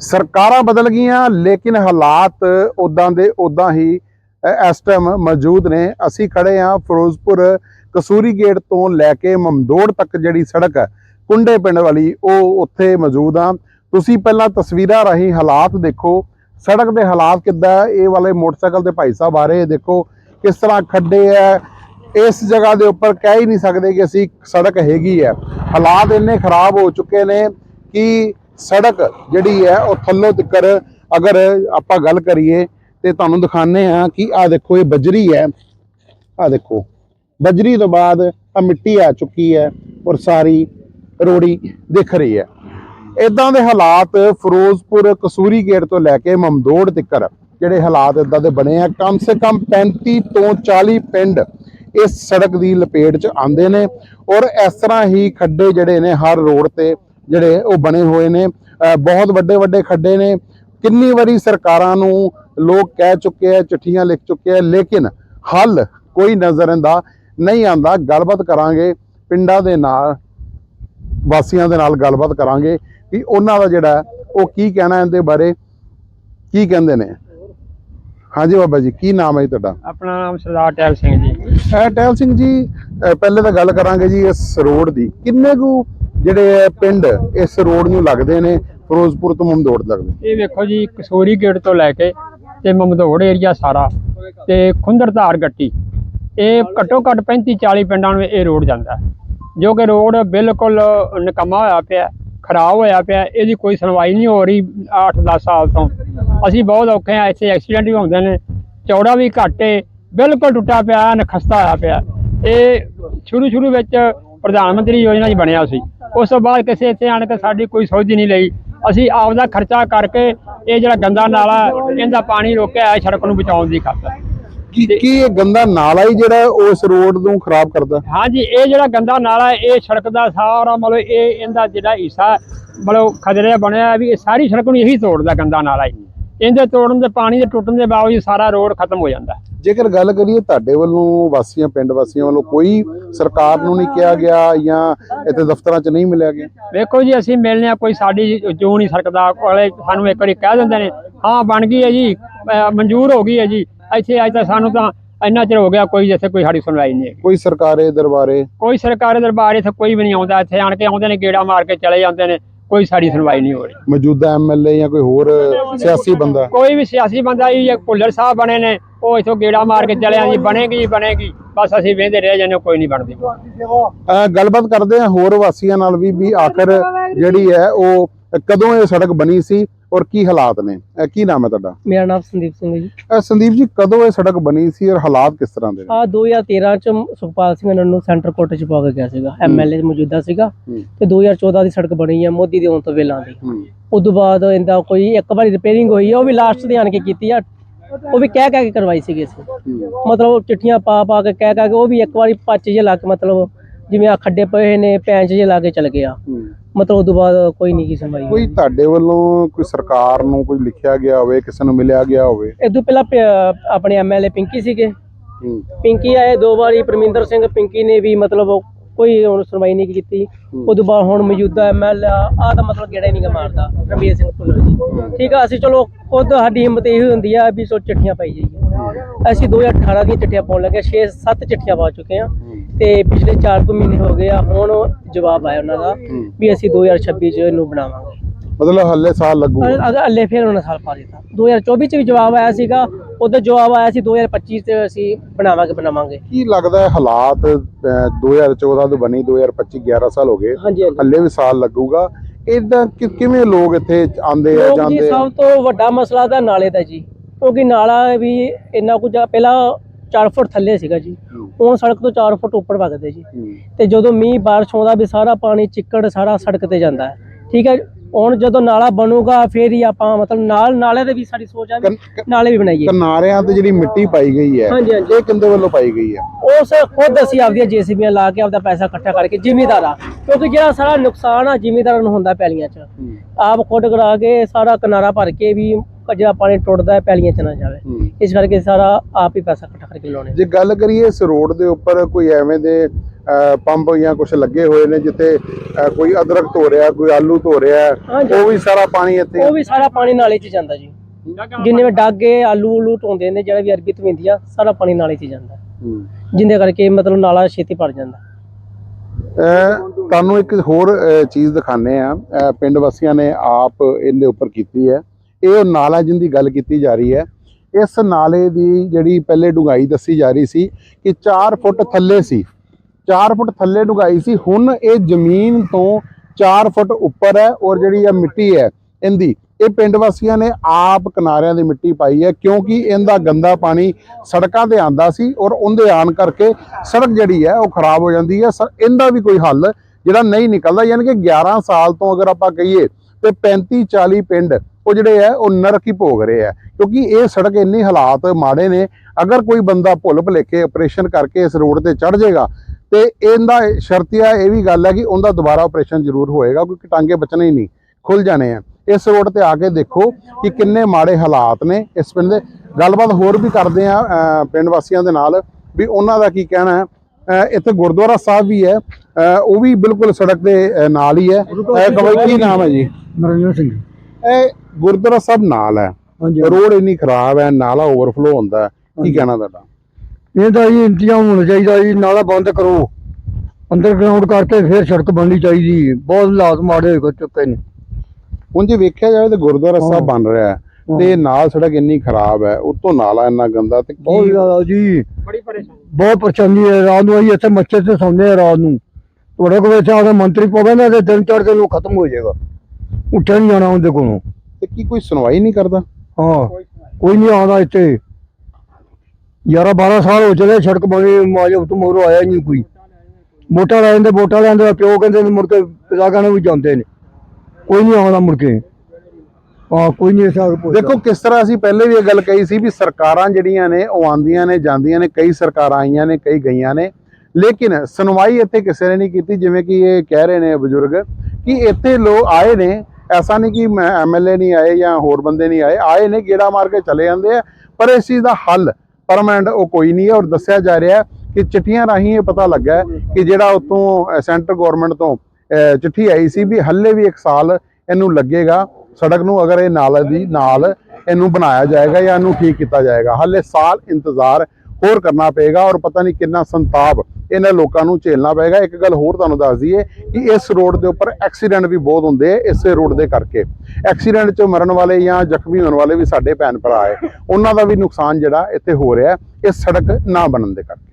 ਸਰਕਾਰਾਂ ਬਦਲ ਗਈਆਂ, ਲੇਕਿਨ ਹਾਲਾਤ ਉਦਾਂ ਦੇ ਉਦਾਂ ਹੀ ਇਸ ਟਾਈਮ ਮੌਜੂਦ ਨੇ। ਅਸੀਂ ਖੜੇ ਹਾਂ ਫਿਰੋਜ਼ਪੁਰ ਕਸੂਰੀ ਗੇਟ ਤੋਂ ਲੈ ਕੇ ਮਮਦੋੜ ਤੱਕ ਜਿਹੜੀ ਸੜਕ ਹੈ, ਕੁੰਡੇ ਪਿੰਡ ਵਾਲੀ, ਉਹ ਉੱਥੇ ਮੌਜੂਦ ਆ ਤੁਸੀਂ ਪਹਿਲਾਂ ਤਸਵੀਰਾਂ ਰਾਹੀਂ ਹਾਲਾਤ ਦੇਖੋ। ਸੜਕ ਦੇ ਹਾਲਾਤ ਕਿੱਦਾਂ ਇਹ ਵਾਲੇ ਮੋਟਰਸਾਈਕਲ ਦੇ ਭਾਈ ਸਾਹਿਬ ਆ ਰਹੇ ਦੇਖੋ ਕਿਸ ਤਰ੍ਹਾਂ ਖੱਡੇ ਹੈ। ਇਸ ਜਗ੍ਹਾ ਦੇ ਉੱਪਰ ਕਹਿ ਹੀ ਨਹੀਂ ਸਕਦੇ ਕਿ ਅਸੀਂ ਸੜਕ ਹੈਗੀ ਹੈ। ਹਾਲਾਤ ਇੰਨੇ ਖਰਾਬ ਹੋ ਚੁੱਕੇ ਨੇ ਕਿ ਸੜਕ ਜਿਹੜੀ ਹੈ ਉਹ ਥੱਲੋਂ ਤੱਕਰ ਅਗਰ ਆਪਾਂ ਗੱਲ ਕਰੀਏ ਤੇ ਤੁਹਾਨੂੰ ਦਿਖਾਣੇ ਆ ਕਿ ਆ ਦੇਖੋ, ਇਹ ਬਜਰੀ ਹੈ। ਆ ਦੇਖੋ, ਬਜਰੀ ਤੋਂ ਬਾਅਦ ਆ ਮਿੱਟੀ ਆ ਚੁੱਕੀ ਹੈ ਔਰ ਸਾਰੀ ਰੋੜੀ ਦਿਖ ਰਹੀ ਹੈ। ਇਦਾਂ ਦੇ ਹਾਲਾਤ ਫਿਰੋਜ਼ਪੁਰ ਕਸੂਰੀ ਗੇਟ ਤੋਂ ਲੈ ਕੇ ਮਮਦੋੜ ਤੱਕਰ, ਜਿਹੜੇ ਹਾਲਾਤ ਇਦਾਂ ਦੇ ਬਣੇ ਆ, ਕਮ ਸੇ ਕਮ 35 ਤੋਂ 40 ਪਿੰਡ ਇਸ ਸੜਕ ਦੀ ਲਪੇਟ 'ਚ ਆਉਂਦੇ ਨੇ ਔਰ ਇਸ ਤਰ੍ਹਾਂ ਹੀ ਖੱਡੇ ਜਿਹੜੇ ਨੇ ਹਰ ਰੋਡ ਤੇ ਜਿਹੜੇ ਉਹ ਬਣੇ ਹੋਏ ਨੇ ਬਹੁਤ ਵੱਡੇ ਵੱਡੇ ਖੱਡੇ ਨੇ। ਕਿੰਨੀ ਵਾਰੀ ਸਰਕਾਰਾਂ ਨੂੰ ਲੋਕ ਕਹਿ ਚੁੱਕੇ ਆ ਚਿੱਠੀਆਂ ਲਿਖ ਚੁੱਕੇ ਆ ਲੇਕਿਨ ਹੱਲ ਕੋਈ ਨਜ਼ਰ ਆਂਦਾ ਨਹੀਂ ਆਂਦਾ ਗੱਲਬਾਤ ਕਰਾਂਗੇ ਪਿੰਡਾਂ ਦੇ ਨਾਲ ਵਾਸੀਆਂ ਦੇ ਨਾਲ ਗੱਲਬਾਤ ਕਰਾਂਗੇ ਕਿ ਉਹਨਾਂ ਦਾ ਜਿਹੜਾ ਉਹ ਕੀ ਕਹਿਣਾ ਇਹਦੇ ਬਾਰੇ ਕੀ ਕਹਿੰਦੇ ਨੇ। ਹਾਂਜੀ ਬਾਬਾ ਜੀ ਕੀ ਨਾਮ ਹੈ ਜੀ ਤੁਹਾਡਾ? ਆਪਣਾ ਨਾਮ ਸਰਦਾਰ ਟੈਲ ਸਿੰਘ ਜੀ। ਅਹ ਟਹਿਲ ਸਿੰਘ ਜੀ ਪਹਿਲੇ ਤਾਂ ਗੱਲ ਕਰਾਂਗੇ ਜੀ ਇਸ ਰੋਡ ਦੀ। ਕਿੰਨੇ ਕੁ ਜਿਹੜੇ ਪਿੰਡ ਇਸ ਰੋਡ ਨੂੰ ਲੱਗਦੇ ਨੇ, ਫਿਰੋਜ਼ਪੁਰ ਤੋਂ ਮਮਦੋੜ ਲੱਗਦੇ ਇਹ ਵੇਖੋ ਜੀ ਕਸੋਰੀ ਗੇਟ ਤੋਂ ਲੈ ਕੇ ਤੇ ਮਮਦੋੜ ਏਰੀਆ ਸਾਰਾ ਤੇ ਖੁੰਦਰਧਾਰ ਗੱਟੀ। ਇਹ ਘੱਟੋ ਘੱਟ 35 40 ਪਿੰਡਾਂ ਨੂੰ ਇਹ ਰੋਡ ਜਾਂਦਾ ਜੋ ਕਿ ਰੋਡ ਬਿਲਕੁਲ ਨਿਕੰਮਾ ਹੋਇਆ ਪਿਆ ਖਰਾਬ ਹੋਇਆ ਪਿਆ ਇਹਦੀ ਕੋਈ ਸੁਣਵਾਈ ਨਹੀਂ ਹੋ ਰਹੀ 8-10 ਸਾਲ ਤੋਂ। ਅਸੀਂ ਬਹੁਤ ਔਖੇ ਆ ਇੱਥੇ ਐਕਸੀਡੈਂਟ ਵੀ ਹੁੰਦੇ ਨੇ, ਚੌੜਾ ਵੀ ਘੱਟ ਏ, ਬਿਲਕੁਲ ਟੁੱਟਾ ਪਿਆ ਨਖਸਤਾ ਹੋਇਆ ਪਿਆ ਇਹ ਸ਼ੁਰੂ ਸ਼ੁਰੂ ਵਿੱਚ ਪ੍ਰਧਾਨ ਮੰਤਰੀ ਯੋਜਨਾ 'ਚ ਬਣਿਆ ਸੀ। ਉਸ ਤੋਂ ਬਾਅਦ ਕਿਸੇ ਇੱਥੇ ਆਣ ਕੇ ਸਾਡੀ ਕੋਈ ਹੀ ਨਹੀਂ ਲਈ। ਅਸੀਂ ਆਪਦਾ ਖਰਚਾ ਕਰਕੇ ਇਹ ਜਿਹੜਾ ਗੰਦਾ ਨਾਲਾ ਇਹਦਾ ਪਾਣੀ ਰੋਕਿਆ ਹੈ ਸੜਕ ਨੂੰ ਬਚਾਉਣ ਦੀ ਖਾਤਰ। ਕੀ ਕੀ ਇਹ ਗੰਦਾ ਨਾਲਾ ਹੀ ਜਿਹੜਾ ਇਸ ਰੋਡ ਨੂੰ ਖਰਾਬ ਕਰਦਾ? ਹਾਂਜੀ ਇਹ ਜਿਹੜਾ ਗੰਦਾ ਨਾਲਾ ਇਹ ਸੜਕ ਦਾ ਸਾਰਾ ਮਤਲਬ ਇਹ ਇਹਦਾ ਜਿਹੜਾ ਹਿੱਸਾ ਮਤਲਬ ਖਦਰੇ ਬਣਿਆ ਵੀ ਇਹ ਸਾਰੀ ਸੜਕ ਨੂੰ ਇਹੀ ਤੋੜਦਾ ਗੰਦਾ ਨਾਲਾ ਹੀ। ਇਹਦੇ ਤੋੜਨ ਦੇ ਪਾਣੀ ਦੇ ਟੁੱਟਣ ਦੇ ਬਾਵਜੂਦ ਸਾਰਾ ਰੋਡ ਖਤਮ ਹੋ ਜਾਂਦਾ। ਜੇਕਰ ਗੱਲ ਕਰੀਏ ਤੁਹਾਡੇ ਵੱਲੋਂ ਵਾਸੀਆਂ ਪਿੰਡ ਵਾਸੀਆਂ ਵੱਲੋਂ ਕੋਈ ਸਰਕਾਰ ਨੂੰ ਨਹੀਂ ਕਿਹਾ ਗਿਆ ਜਾਂ ਇੱਥੇ ਦਫ਼ਤਰਾਂ 'ਚ ਨਹੀਂ ਮਿਲਿਆ ਗਿਆ? ਵੇਖੋ ਜੀ ਅਸੀਂ ਮਿਲਨੇ ਆ ਕੋਈ ਸਾਡੀ ਜੋ ਨਹੀਂ ਸਕਦਾ ਵਾਲੇ ਸਾਨੂੰ ਇੱਕ ਵਾਰੀ ਕਹਿ ਦਿੰਦੇ ਨੇ ਹਾਂ ਬਣ ਗਈ ਹੈ ਜੀ ਮਨਜ਼ੂਰ ਹੋ ਗਈ ਹੈ ਜੀ ਇੱਥੇ ਅੱਜ ਤਾਂ ਸਾਨੂੰ ਤਾਂ ਇੰਨਾ ਚਿਰ ਹੋ ਗਿਆ ਕੋਈ ਜਿੱਥੇ ਕੋਈ ਸਾਡੀ ਸੁਣਵਾਈ ਨਹੀਂ ਕੋਈ ਸਰਕਾਰੇ ਦਰਬਾਰੇ? ਕੋਈ ਸਰਕਾਰੀ ਦਰਬਾਰ ਇੱਥੇ ਕੋਈ ਵੀ ਨਹੀਂ ਆਉਂਦਾ ਇੱਥੇ ਆਣ ਕੇ ਆਉਂਦੇ ਨੇ ਗੇੜਾ ਮਾਰ ਕੇ ਚਲੇ ਜਾਂਦੇ ਨੇ ਕੋਈ ਸਾਡੀ ਸੁਣਵਾਈ ਨਹੀਂ ਹੋ ਰਹੀ। ਮੌਜੂਦਾ ਐਮਐਲਏ ਜਾਂ ਕੋਈ ਹੋਰ ਸਿਆਸੀ ਬੰਦਾ? ਕੋਈ ਵੀ ਸਿਆਸੀ ਬੰਦਾ ਜੀ ਇਹ ਭੁੱਲਰ ਸਾਹਿਬ ਬਣੇ ਨੇ ਉਹ ਇਥੋਂ ਗੇੜਾ ਮਾਰ ਕੇ ਚਲੇ ਜੀ ਬਣੇਗੀ ਜੀ ਬਣੇਗੀ। ਬਸ ਅਸੀਂ ਵੇਂਦੇ ਰਹਿ ਜਾਂਦੇ ਕੋਈ ਨਹੀਂ ਬਣਦੀ। ਅਹ ਗੱਲਬਾਤ ਕਰਦੇ ਆ ਹੋਰ ਵਾਸੀਆਂ ਨਾਲ ਵੀ ਵੀ ਆਖਰ ਜਿਹੜੀ ਹੈ ਉਹ ਕਦੋਂ ਇਹ ਸੜਕ ਬਣੀ ਸੀ ਔਰ ਕੀ ਹਾਲਾਤ ਨੇ? ਅਹ ਕੀ ਨਾਮ ਹੈ ਤੁਹਾਡਾ? ਮੇਰਾ ਨਾਮ ਸੰਦੀਪ ਸਿੰਘ ਹੈ ਜੀ। ਅਹ ਸੰਦੀਪ ਜੀ ਕਦੋਂ ਇਹ ਸੜਕ ਬਣੀ ਸੀ ਔਰ ਹਾਲਾਤ ਕਿਸ ਤਰ੍ਹਾਂ ਦੇ ਨੇ? ਆ 2013 ਚ ਸੁਖਪਾਲ ਸਿੰਘ ਇਹਨਾਂ ਨੂੰ ਸੈਂਟਰ ਕੋਰਟ ਚ ਪਾ ਕੇ ਗਿਆ ਸੀਗਾ ਐਮਐਲਏ ਮੌਜੂਦਾ ਸੀਗਾ। ਹੂੰ। ਤੇ 2014 ਦੀ ਸੜਕ ਬਣੀ ਹੈ ਮੋਦੀ ਦੇ ਆਉਣ ਤੋਂ ਪਹਿਲਾਂ ਦੀ। ਹੂੰ। ਉਦੋਂ ਬਾਅਦ ਇਹਦਾ ਕੋਈ ਇੱਕ ਵਾਰੀ ਰਿਪੇਅਰਿੰਗ ਹੋਈ ਹੈ ਉਹ ਵੀ ਲਾਸਟ ਦੇ ਆਣ ਕੇ ਕੀਤੀ ਆ। ਉਹ ਵੀ ਕਹਿ ਕਹਿ ਕੇ ਕਰਵਾਈ ਸੀਗੀ ਅਸੀਂ। ਮਤਲਬ ਚਿੱਠੀਆਂ ਪਾ ਪਾ ਕੇ ਕਹਿ ਕਹਿ ਕੇ ਉਹ ਵੀ ਇੱਕ ਵਾਰੀ ਪੱਚ ਜੇ ਲਾ ਕੇ ਮਤਲਬ ਜਿਵੇਂ ਆ ਖੱਡੇ ਪਏ ਨੇ ਪੈਂਚ ਜੇ ਲਾ ਕੇ ਚਲ ਗਿਆ। ਮਤਲਬ ਉਦੋਂ ਬਾਅਦ ਕੋਈ ਨਹੀਂ ਕੀ ਸੁਣਵਾਈ ਕੋਈ ਤੁਹਾਡੇ ਵੱਲੋਂ ਕੋਈ ਸਰਕਾਰ ਨੂੰ ਕੋਈ ਲਿਖਿਆ ਗਿਆ ਹੋਵੇ ਕਿਸੇ ਨੂੰ ਮਿਲਿਆ ਗਿਆ ਹੋਵੇ ਇਦੋਂ ਪਹਿਲਾਂ ਪ- ਆਪਣੇ ਐਮਐਲਏ ਪਿੰਕੀ ਸੀਗੇ। ਪਿੰਕੀ ਆਏ ਦੋ ਵਾਰੀ ਪਰਮਿੰਦਰ ਸਿੰਘ ਪਿੰਕੀ ਨੇ ਵੀ ਮਤਲਬ ਕੋਈ ਹੁਣ ਸੁਣਵਾਈ ਨਹੀਂ ਕੀਤੀ। ਉਦੋਂ ਬਾਅਦ ਹੁਣ ਮੌਜੂਦਾ ਐਮਐਲ ਆ ਤਾਂ ਮਤਲਬ ਗੇੜਾ ਹੀ ਨਹੀਂ ਮਾਰਦਾ ਰਮੇਸ਼ ਸਿੰਘ ਭੁੱਲਰ ਜੀ। ਠੀਕ ਆ ਅਸੀਂ ਚਲੋ ਖੁਦ ਸਾਡੀ ਹਿੰਮਤ ਇਹ ਹੁੰਦੀ ਆ ਵੀ ਸੋ ਚਿੱਠੀਆਂ ਪਾਈ ਜਾਈਏ। ਅਸੀਂ 2018 ਦੀਆਂ ਚਿੱਠੀਆਂ ਪਾਉਣ ਲੱਗੇ 6-7 ਚਿੱਠੀਆਂ ਪਾ ਚੁੱਕੇ ਆ। ਤੇ ਪਿਛਲੇ 4 ਕੁ ਮਹੀਨੇ ਹੋ ਗਏ ਆ ਹੁਣ ਜਵਾਬ ਆਇਆ ਉਹਨਾਂ ਦਾ ਵੀ ਅਸੀਂ 2026 ਚ ਇਹਨੂੰ ਬਣਾਵਾਂਗੇ। ਮਤਲਬ ਹੱਲੇ ਸਾਲ ਲੱਗੂਗਾ। ਅੱਲੇ ਫਿਰ ਉਹਨਾਂ ਸਾਲ ਪਾ ਦਿੱਤਾ। 2024 ਚ ਵੀ ਜਵਾਬ ਆਇਆ ਸੀਗਾ ਉਦੋਂ ਜਵਾਬ ਆਇਆ ਸੀ 2025 ਚ ਅਸੀਂ ਬਣਾਵਾਂਗੇ ਬਣਾਵਾਂਗੇ। ਕੀ ਲੱਗਦਾ ਹੈ ਹਾਲਾਤ ਅਹ, 2014 ਤੋਂ ਬਣੀ 2025 11 ਸਾਲ ਹੋ ਗਏ। ਹਾਂਜੀ ਹਾਂਜੀ। ਹੱਲੇ ਵੀ ਸਾਲ ਲੱਗੂਗਾ। ਇਦਾਂ ਕਿਵੇਂ ਲੋਕ ਇੱਥੇ ਆਉਂਦੇ ਆ ਲੋਕ ਜੀ ਜਾਂਦੇ ਆ? ਸਭ ਤੋਂ ਵੱਡਾ ਮਸਲਾ ਤਾਂ ਨਾਲੇ ਦਾ ਜੀ। ਕਿਉਂਕਿ ਨਾਲਾ ਵੀ ਇੰਨਾ ਕੁਝ ਆ- ਪਹਿਲਾਂ 4 ਫੁੱਟ ਥੱਲੇ ਸੀਗਾ ਜੀ। ਹੂੰ। ਹੁਣ ਸੜਕ ਤੋਂ 4 ਫੁੱਟ ਉੱਪਰ ਵਗਦੇ ਜੀ। ਹੂੰ। ਤੇ ਜਦੋਂ ਮੀਂਹ ਬਾਰਿਸ਼ ਆਉਂਦਾ ਵੀ ਸਾਰਾ ਪਾਣੀ ਚਿੱਕੜ ਸਾਰਾ ਸੜਕ ਤੇ ਜਾਂਦਾ ਹੈ। ਠੀਕ ਹੈ ਹੁਣ ਜਦੋਂ ਨਾਲਾ ਬਣੂਗਾ ਫੇਰ ਹੀ ਆਪਾਂ ਮਤਲਬ ਨਾਲ ਨਾਲੇ ਦੇ ਵੀ ਸਾਡੀ ਸੋਚ ਆ ਵੀ ਨਾਲੇ ਵੀ ਬਣਾਈਏ। ਕਿਨਾਰਿਆਂ ਤੇ ਜਿਹੜੀ ਮਿੱਟੀ ਪਾਈ ਗਈ ਹੈ ਇਹ ਕਿੰਦੇ ਵੱਲੋਂ ਪਾਈ ਗਈ ਹੈ? ਉਸ ਖੁਦ ਅਸੀਂ ਆਪਦੀਆਂ ਜੀਸੀਬੀਆਂ ਲਾ ਕੇ ਆਪਦਾ ਪੈਸਾ ਇਕੱਠਾ ਕਰਕੇ ਜ਼ਿਮੀਦਾਰਾਂ ਕਿਉਂਕਿ ਜਿਹੜਾ ਸਾਰਾ ਨੁਕਸਾਨ ਆ ਜ਼ਿਮੀਦਾਰਾਂ ਨੂੰ ਹੁੰਦਾ ਪੈਲੀਆਂ 'ਚ। ਆਪ ਖੁਦ ਕਰਾ ਕੇ ਸਾਰਾ ਕਿਨਾਰਾ ਭਰ ਕੇ ਵੀ ਜਿਹੜਾ ਪਾਣੀ ਟੁੱਟਦਾ ਹੈ ਪੈਲੀਆਂ ਚ ਨਾ ਜਾਵੇ। ਇਸ ਕਰਕੇ ਸਾਰਾ ਆਪ ਹੀ ਪੈਸਾ ਇਕੱਠਾ ਕਰਕੇ ਲਾਉਣੇ ਜੇ ਗੱਲ ਕਰੀਏ ਇਸ ਰੋਡ ਦੇ ਉੱਪਰ ਕੋਈ ਐਵੇਂ ਦੇ ਪੰਪ ਜਾਂ ਕੁਝ ਲੱਗੇ ਹੋਏ ਨੇ ਜਿੱਥੇ ਕੋਈ ਅਦਰਕ ਧੋ ਰਿਹਾ ਕੋਈ ਆਲੂ ਧੋ ਰਿਹਾ। ਉਹ ਵੀ ਸਾਰਾ ਪਾਣੀ ਇੱਥੇ ਉਹ ਵੀ ਸਾਰਾ ਪਾਣੀ ਨਾਲੇ 'ਚ ਜਾਂਦਾ ਜੀ। ਜਿੰਨੇ ਵੀ ਡਾਗੇ ਆਲੂ ਉਲੂ ਢੋਂਦੇ ਨੇ ਜਿਹੜਾ ਵੀ ਅਰਬੀ ਧਵਿੰਦੀਆਂ ਸਾਰਾ ਪਾਣੀ ਨਾਲੇ 'ਚ ਜਾਂਦਾ। ਜਿੰਦੇ ਕਰਕੇ ਮਤਲਬ ਨਾਲਾ ਛੇਤੀ ਭਰ ਜਾਂਦਾ। ਤੁਹਾਨੂੰ ਇੱਕ ਹੋਰ ਚੀਜ਼ ਦਿਖਾਣੇ ਆ ਪਿੰਡ ਵਾਸੀਆਂ ਨੇ ਆਪ ਇਹਦੇ ਉੱਪਰ ਕੀਤੀ ਹੈ। ਇਹ ਉਹ ਨਾਲਾ ਜਿੰਦੀ ਗੱਲ ਕੀਤੀ ਜਾ ਰਹੀ ਹੈ। ਇਸ ਨਾਲੇ ਦੀ ਜਿਹੜੀ ਪਹਿਲੇ ਡੂੰਘਾਈ ਦੱਸੀ ਜਾ ਰਹੀ ਸੀ ਕਿ 4 ਫੁੱਟ ਥੱਲੇ ਸੀ। 4 ਫੁੱਟ ਥੱਲੇ ਡੂੰਘਾਈ ਸੀ। ਹੁਣ ਇਹ ਜ਼ਮੀਨ ਤੋਂ 4 ਫੁੱਟ ਉੱਪਰ ਹੈ ਔਰ ਜਿਹੜੀ ਇਹ ਮਿੱਟੀ ਹੈ ਇਹਦੀ। ਇਹ ਪਿੰਡ ਵਾਸੀਆਂ ਨੇ ਆਪ ਕਿਨਾਰਿਆਂ ਦੀ ਮਿੱਟੀ ਪਾਈ ਹੈ ਕਿਉਂਕਿ ਇਹਦਾ ਗੰਦਾ ਪਾਣੀ ਸੜਕਾਂ ਤੇ ਆਂਦਾ ਸੀ ਔਰ ਉਹਦੇ ਆਣ ਕਰਕੇ ਸੜਕ ਜਿਹੜੀ ਹੈ ਉਹ ਖਰਾਬ ਹੋ ਜਾਂਦੀ ਹੈ। ਸ- ਇਹਦਾ ਵੀ ਕੋਈ ਹੱਲ ਜਿਹੜਾ ਨਹੀਂ ਨਿਕਲਦਾ। ਯਾਨੀ ਕਿ 11 ਸਾਲ ਤੋਂ ਅਗਰ ਆਪਾਂ ਕਹੀਏ ਤੇ 35 40 ਪਿੰਡ ਉਹ ਜਿਹੜੇ ਹੈ ਉਹ ਨਰਕ ਹੀ ਭੋਗ ਰਹੇ ਆ। ਕਿਉਂਕਿ ਇਹ ਸੜਕ ਇੰਨੀ ਹਾਲਾਤ ਮਾੜੇ ਨੇ ਅਗਰ ਕੋਈ ਬੰਦਾ ਭੁੱਲ ਭੁਲੇਖੇ ਆਪਰੇਸ਼ਨ ਕਰਕੇ ਇਸ ਰੋਡ ਤੇ ਚੜ ਜਾਏਗਾ ਤੇ ਇਹਦਾ ਸ਼ਰਤੀਆ ਇਹ ਵੀ ਗੱਲ ਹੈ ਕਿ ਉਹਦਾ ਦੁਬਾਰਾ ਆਪਰੇਸ਼ਨ ਜ਼ਰੂਰ ਹੋਏਗਾ ਕਿਉਂਕਿ ਟਾਂਗੇ ਬਚਣੇ ਹੀ ਨਹੀਂ ਖੁੱਲ ਜਾਣੇ ਆ। ਇਸ ਰੋਡ ਤੇ ਆ ਕੇ ਦੇਖੋ ਕਿ ਕਿੰਨੇ ਮਾੜੇ ਹਾਲਾਤ ਨੇ ਇਸ ਪਿੰਡ ਦੇ। ਗੱਲਬਾਤ ਹੋਰ ਵੀ ਕਰਦੇ ਆ ਪਿੰਡ ਵਾਸੀਆਂ ਦੇ ਨਾਲ ਵੀ ਉਹਨਾਂ ਦਾ ਕੀ ਕਹਿਣਾ ਹੈ। ਇੱਥੇ ਗੁਰਦੁਆਰਾ ਸਾਹਿਬ ਵੀ ਹੈ ਉਹ ਵੀ ਬਿਲਕੁਲ ਸੜਕ ਦੇ ਨਾਲ ਹੀ ਹੈ। ਕਵਲ ਕੀ ਨਾਮ ਹੈ ਜੀ? ਨਰਿੰਦਰ ਸਿੰਘ। ਇਹ ਗੁਰਦੁਆਰਾ ਸਾਹਿਬ ਨਾਲ ਹੈ। ਰੋਡ ਇੰਨੀ ਖਰਾਬ ਹੈ ਨਾਲਾ ਓਵਰਫਲੋ ਹੁੰਦਾ। ਕੀ ਕਹਿਣਾ ਤੁਹਾਡਾ? ਇਹ ਤਾਂ ਜੀ ਇੰਤਜ਼ਾਮ ਹੋਣਾ ਚਾਹੀਦਾ ਜੀ ਨਾਲਾ ਬੰਦ ਕਰੋ। ਅੰਡਰਗਰਾਉਂਡ ਕਰਕੇ ਫਿਰ ਸੜਕ ਬਣਨੀ ਚਾਹੀਦੀ। ਬਹੁਤ ਹਾਲਾਤ ਮਾੜੇ ਹੋ ਚੁੱਕੇ ਨੇ ਹੁਣ ਜੇ ਵੇਖਿਆ ਜਾਵੇ ਤਾਂ ਗੁਰਦੁਆਰਾ ਸਾਹਿਬ ਬਣ ਰਿਹਾ ਹੈ। ਤੇ ਨਾਲ ਸੜਕ ਇੰਨੀ ਖਰਾਬ ਹੈ ਉਤੋਂ ਨਾਲਾ ਇੰਨਾ ਗੰਦਾ ਤੇ ਬਹੁਤ ਜ਼ਿਆਦਾ ਜੀ। ਬੜੀ ਪਰੇਸ਼ਾਨੀ। ਬਹੁਤ ਪਰੇਸ਼ਾਨੀ ਹੈ। ਰਾਤ ਨੂੰ ਅਸੀਂ ਇੱਥੇ ਮੱਛਰ ਤੇ ਸੌਂਦੇ ਆ ਰਾਤ ਨੂੰ। ਤੁਹਾਡੇ ਕੋਲ ਇੱਥੇ ਮੰਤਰੀ ਪਵੇ ਨਾ ਤੇ ਦਿਨ ਚੜ ਕੇ ਨੂੰ ਖਤਮ ਹੋ ਜਾਏਗਾ। ਉੱਠਿਆ ਨਹੀਂ ਜਾਣਾ ਉਹਦੇ ਕੋਲੋਂ। ਤੇ ਕੀ ਕੋਈ ਸੁਣਵਾਈ ਨਹੀਂ ਕਰਦਾ? ਹਾਂ ਕੋਈ ਨਹੀਂ ਆਉਂਦਾ ਇੱਥੇ। 11 12 ਸਾਲ ਹੋ ਚਲੇ ਸੜਕ ਬਣੀ ਮਾਜਬ ਤੋਂ ਮੋਰੋ ਆਇਆ ਨਹੀਂ ਕੋਈ। ਵੋਟਾਂ ਲੈ ਜਾਂਦੇ ਵੋਟਾਂ ਲੈਂਦੇ ਪਿਓ ਕਹਿੰਦੇ ਨੇ ਮੁੜ ਕੇ ਪਿਤਾ ਕਹਿੰਦੇ ਵੀ ਜਾਂਦੇ ਨੇ। ਕੋਈ ਨਹੀਂ ਆਉਂਦਾ ਮੁੜ ਕੇ। ਹਾਂ ਕੋਈ ਨਹੀਂ ਐਸਾ ਦੇਖੋ ਕਿਸ ਤਰ੍ਹਾਂ ਅਸੀਂ ਪਹਿਲੇ ਵੀ ਇਹ ਗੱਲ ਕਹੀ ਸੀ ਵੀ ਸਰਕਾਰਾਂ ਜਿਹੜੀਆਂ ਨੇ ਉਹ ਆਉਂਦੀਆਂ ਨੇ ਜਾਂਦੀਆਂ ਨੇ ਕਈ ਸਰਕਾਰਾਂ ਆਈਆਂ ਨੇ ਕਈ ਗਈਆਂ ਨੇ। ਲੇਕਿਨ ਸੁਣਵਾਈ ਇੱਥੇ ਕਿਸੇ ਨੇ ਨਹੀਂ ਕੀਤੀ ਜਿਵੇਂ ਕਿ ਇਹ ਕਹਿ ਰਹੇ ਨੇ ਬਜ਼ੁਰਗ ਕਿ ਇੱਥੇ ਲੋਕ ਆਏ ਨੇ ਐਸਾ ਨਹੀਂ ਕਿ ਮੈਂ ਐਮਐਲਏ ਨਹੀਂ ਆਏ ਜਾਂ ਹੋਰ ਬੰਦੇ ਨਹੀਂ ਆਏ ਆਏ ਨੇ, ਗੇੜਾ ਮਾਰ ਕੇ ਚਲੇ ਜਾਂਦੇ ਆ, ਪਰ ਇਸ ਚੀਜ਼ ਦਾ ਹੱਲ ਪਰਮਾਨੈਂਟ ਉਹ ਕੋਈ ਨਹੀਂ ਹੈ ਔਰ ਦੱਸਿਆ ਜਾ ਰਿਹਾ ਕਿ ਚਿੱਠੀਆਂ ਰਾਹੀਂ ਇਹ ਪਤਾ ਲੱਗਾ ਕਿ ਜਿਹੜਾ ਉਤੋਂ ਸੈਂਟਰ ਗਵਰਨਮੈਂਟ ਤੋਂ ਚਿੱਠੀ ਆਈ ਸੀ ਵੀ ਹੱਲੇ ਵੀ ਇੱਕ ਸਾਲ ਇਹਨੂੰ ਲੱਗੇਗਾ, ਸੜਕ ਨੂੰ ਅਗਰ ਇਹ ਨਾਲ ਦੀ ਨਾਲ ਇਹਨੂੰ ਬਣਾਇਆ ਜਾਏਗਾ ਜਾਂ ਇਹਨੂੰ ਠੀਕ ਕੀਤਾ ਜਾਏਗਾ। ਹੱਲੇ ਸਾਲ ਇੰਤਜ਼ਾਰ ਹੋਰ ਕਰਨਾ ਪਏਗਾ ਔਰ ਪਤਾ ਨਹੀਂ ਕਿੰਨਾ ਸੰਤਾਪ ਇਹਨਾਂ ਲੋਕਾਂ ਨੂੰ ਝੇਲਣਾ ਪਏਗਾ। ਇੱਕ ਗੱਲ ਹੋਰ ਤੁਹਾਨੂੰ ਦੱਸ ਦਈਏ ਕਿ ਇਸ ਰੋਡ ਦੇ ਉੱਪਰ ਐਕਸੀਡੈਂਟ ਵੀ ਬਹੁਤ ਹੁੰਦੇ ਆ ਇਸੇ ਰੋਡ ਦੇ ਕਰਕੇ। ਐਕਸੀਡੈਂਟ 'ਚ ਮਰਨ ਵਾਲੇ ਜਾਂ ਜ਼ਖਮੀ ਹੋਣ ਵਾਲੇ ਵੀ ਸਾਡੇ ਭੈਣ ਭਰਾ ਹੈ ਉਹਨਾਂ ਦਾ ਵੀ ਨੁਕਸਾਨ ਜਿਹੜਾ ਇੱਥੇ ਹੋ ਰਿਹਾ, ਇਸ ਸੜਕ ਨਾ ਬਣਨ ਦੇ ਕਰਕੇ।